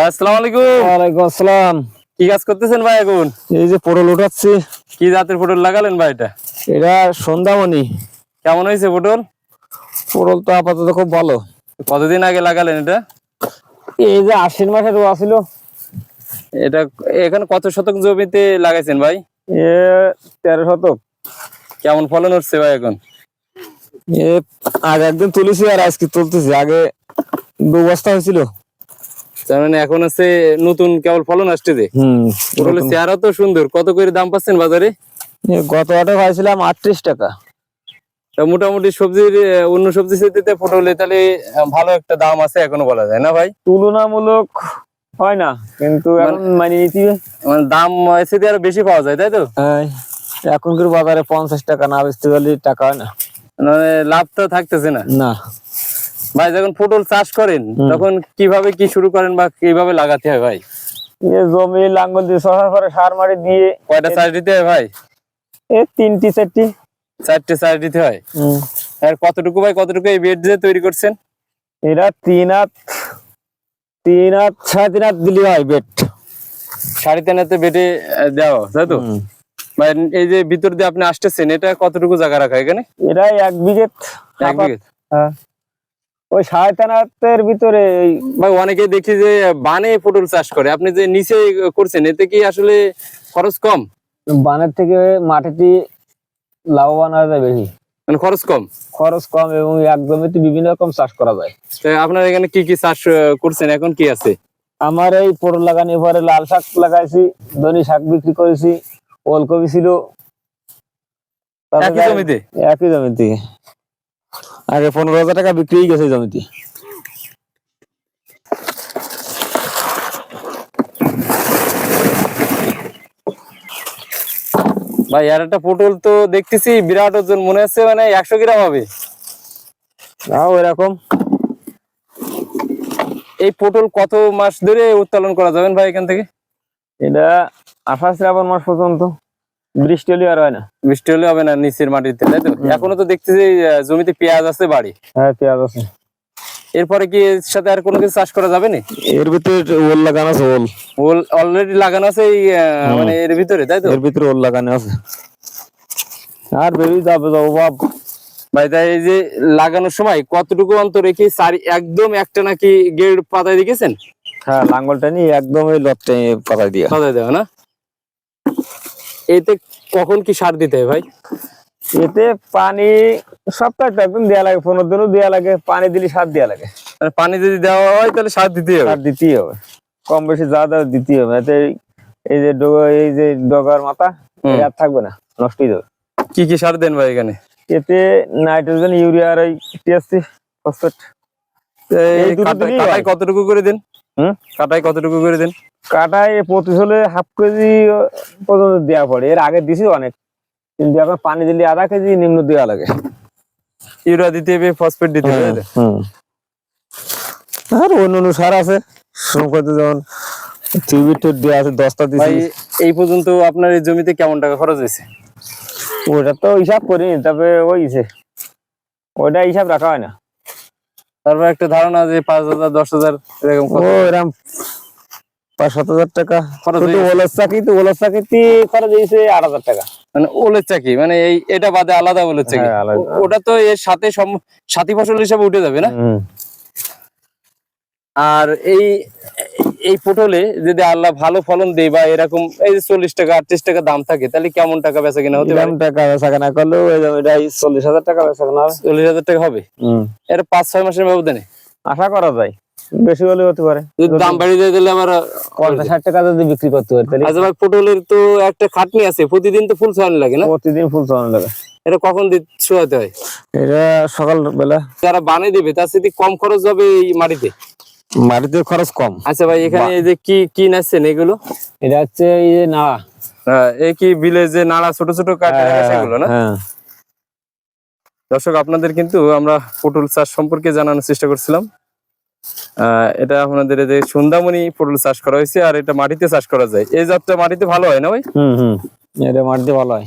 ভাই আসসালামু আলাইকুম। ওয়ালাইকুম আসসালাম। কি কাজ করতেছেন ভাই এখন? এই যে পটল উঠাচ্ছি। কি জাতের পটল লাগালেন ভাই এটা? এটা সন্ধ্যামণি। কেমন হয়েছে পটল? পটল তো আপাতত খুব ভালো। কতদিন আগে লাগালেন এটা? এই যে আশ্বিন মাসে রোয়া ছিল। এটা এখানে কত শতক জমিতে লাগাইছেন ভাই? এ তেরো শতক। কেমন ফলন হচ্ছে ভাই এখন? এ আগে একদিন তুলেছি আর আজকে তুলতেছি। আগে দু বস্তা হয়েছিল। তার মানে এখন হচ্ছে নতুন কেবল ফলন আসতেছে হম পটলের চেহারা তো সুন্দর। কত করে দাম পাচ্ছেন বাজারে? গত হাটে পাইছিলাম আটত্রিশ টাকা। তা মোটামুটি সবজির অন্য সবজি সেটিতে পটলে তাহলে ভালো একটা দাম আছে এখনও বলা যায় না ভাই? তুলনামূলক হয় না কিন্তু এখন মানিয়ে নিতে মানে দাম সেটি আরও বেশি পাওয়া যায় তাই তো? এখনকার বাজারে পঞ্চাশ টাকা না বেচতে পারলে টাকা হয় না। মানে লাভ তো থাকতেছে না। না। ভাই যখন পটল চাষ করেন তখন কীভাবে কি শুরু করেন বা কীভাবে লাগাতে হয় ভাই? জমি লাঙ্গল দিয়ে সরার পরে সার মারি দিয়ে কয়টা চাষ দিতে হয় ভাই? এ তিনটি চারটি। চারটে চাষ দিতে হয়? আর কতটুকু ভাই কতটুকু এই বেড দিয়ে তৈরি করছেন? এরা তিন হাত তিন হাত সাড়ে তিন হাত দিলে হয় বেড সাড়ে তিন হাতে বেটে আহ, দেওয়া তাই তো? ভাই এই যে ভিতর দিয়ে আপনি আসতেছেন এটা কতটুকু জায়গা রাখা এখানে? এরা এক বিঘে এক বিঘে হ্যাঁ। ওই সাড়ে ভিতরে ভাই অনেকে দেখি যে বানে পটল চাষ করে। আপনি যে নিচে করছেন এতে কি আসলে খরচ কম? বানের থেকে মাটিতে লাভবান হওয়া যায় বেশি। মানে খরচ কম? খরচ কম এবং এক জমিতে বিভিন্ন রকম চাষ করা যায়। আপনার এখানে কি কি চাষ করছেন? এখন কি আছে? আমার এই পটল লাগানোর পরে লাল শাক লাগাইছি ধনি শাক বিক্রি করেছি ওলকপি ছিল। একই জমিতে? একই জমিতে। আগে পনেরো হাজার টাকা বিক্রি গেছে জমিতে। ভাই, আর একটা পটল তো দেখতেছি, বিরাট ওজন, মনে হচ্ছে মানে একশো গ্রাম হবে। এরকম। এই পটল কত মাস ধরে উত্তোলন করা যাবেন ভাই এখান থেকে? এটা আঠাশ শ্রাবণ মাস পর্যন্ত। বৃষ্টি হলে আর হয় না। বৃষ্টি হলে হবে না নিচের মাটিতে তাই তো? এখনও তো দেখতেছি জমিতে পেঁয়াজ আছে বাড়ি। হ্যাঁ পেঁয়াজ আছে। এরপরে কি এর সাথে আর কোনো কিছু চাষ করা যাবে না? এর ভিতরে ওল লাগানো আছে ওল। ওল অলরেডি লাগানো আছে এই মানে এর ভিতরে তাই তো? এর ভিতরে ওল লাগানো আছে। আর বেরিয়ে যাবে যাব বাপ ভাই তাই এই যে লাগানোর সময় কতটুকু অন্তর রেখে সারি একদম একটা নাকি গেড় পাতায় রেখেছেন হ্যাঁ লাঙ্গলটা নিয়ে একদম ওই লটটা পাতায় দিয়ে। পাতায় দেওয়া না? এতে কখন কি সার দিতে হয় ভাই? এতে পানি সপ্তাহে একদম দেয়া লাগে পনেরো দিনও দেয়া লাগে পানি দিলে সার দেয়া লাগে। মানে পানি যদি দেওয়া হয় তাহলে সার দিতেই হবে। সার দিতেই হবে। কম বেশি যা দেওয়া দিতেই হবে। এতে এই যে ডগা এই যে ডগার মাথা আর থাকবে না নষ্ট হয়ে যাবে। কি কি সার দেন ভাই এখানে? এতে নাইট্রোজেন ইউরিয়া আর ওই টিএসসি ফসফেট। কতটুকু করে দেন? হুম? কাটায় কতটুকু করে দেন? কাটায় প্রতি হলে হাফ কেজি পর্যন্ত দেওয়া পড়ে। এর আগে দিছি অনেক কিন্তু এখন পানি দিলে আধা কেজি নিম্ন দেওয়া লাগে। ইউরিয়া দিতে হবে ফসফেট দিতে হবে আর অন্য অন্য সার আছে সংকটে যেমন টিউবিট দেওয়া আছে দশটা দিছি। এই পর্যন্ত আপনার এই জমিতে কেমন টাকা খরচ হয়েছে? ওটা তো হিসাব করিনি তবে ওইছে ওটা হিসাব রাখা হয় না। তারপর একটা ধারণা যে পাঁচ হাজার দশ হাজার এরকম এরকম পাঁচ সাত হাজার টাকা। খরচ শুধু হয়ে গেছে। ওলের চাকরিতে খরচ হয়েছে আট হাজার টাকা। মানে ওলের চাকি মানে এই এটা বাদে আলাদা ওলের চাকি হ্যাঁ। ওটা তো এর সাথে সাথী ফসল হিসাবে উঠে যাবে না? আর এই এই পটলে যদি আল্লাহ ভালো ফলন দেয় বা এরকম এই যে চল্লিশ টাকা আটত্রিশ টাকা দাম থাকে তাহলে কেমন টাকা বেচা কিনা হতে পারে? টাকা বেচা কেনা করলেও এটা চল্লিশ হাজার টাকা বেচা কেনা হবে। চল্লিশ হাজার টাকা হবে। এটা পাঁচ ছয় মাসের ব্যবধানে? আশা করা যায়। বেশি হলে হতে পারে। দাম বাড়িয়ে দিয়ে দিলে আবার পঞ্চাশ ষাট টাকা যদি বিক্রি করতে পারে তাহলে আচ্ছা ভাই পটলের তো একটা খাটনি আছে প্রতিদিন তো ফুল ছড়ানো লাগে না? প্রতিদিন ফুল চালানো লাগে। এটা কখন ছোঁয়াতে হয়? এটা সকাল বেলা। যারা বানিয়ে দিবে তার সাথে কম খরচ হবে এই মাটিতে? মাটিতে খরচ কম। আচ্ছা ভাই এখানে এই যে কি কি নাচছেন এগুলো? এটা হচ্ছে এই যে না হ্যাঁ, এই কি বিলে যে নাড়া ছোট ছোট কাটে সেগুলো না? হ্যাঁ। দর্শক আপনাদের কিন্তু আমরা পটল চাষ সম্পর্কে জানানোর চেষ্টা করছিলাম। এটা আপনাদের এই যে সুন্দামণি পটল চাষ করা হয়েছে আর এটা মাটিতে চাষ করা যায়। এই জাতটা মাটিতে ভালো হয় না ভাই? হুম হুম। এটা মাটিতে ভালো হয়।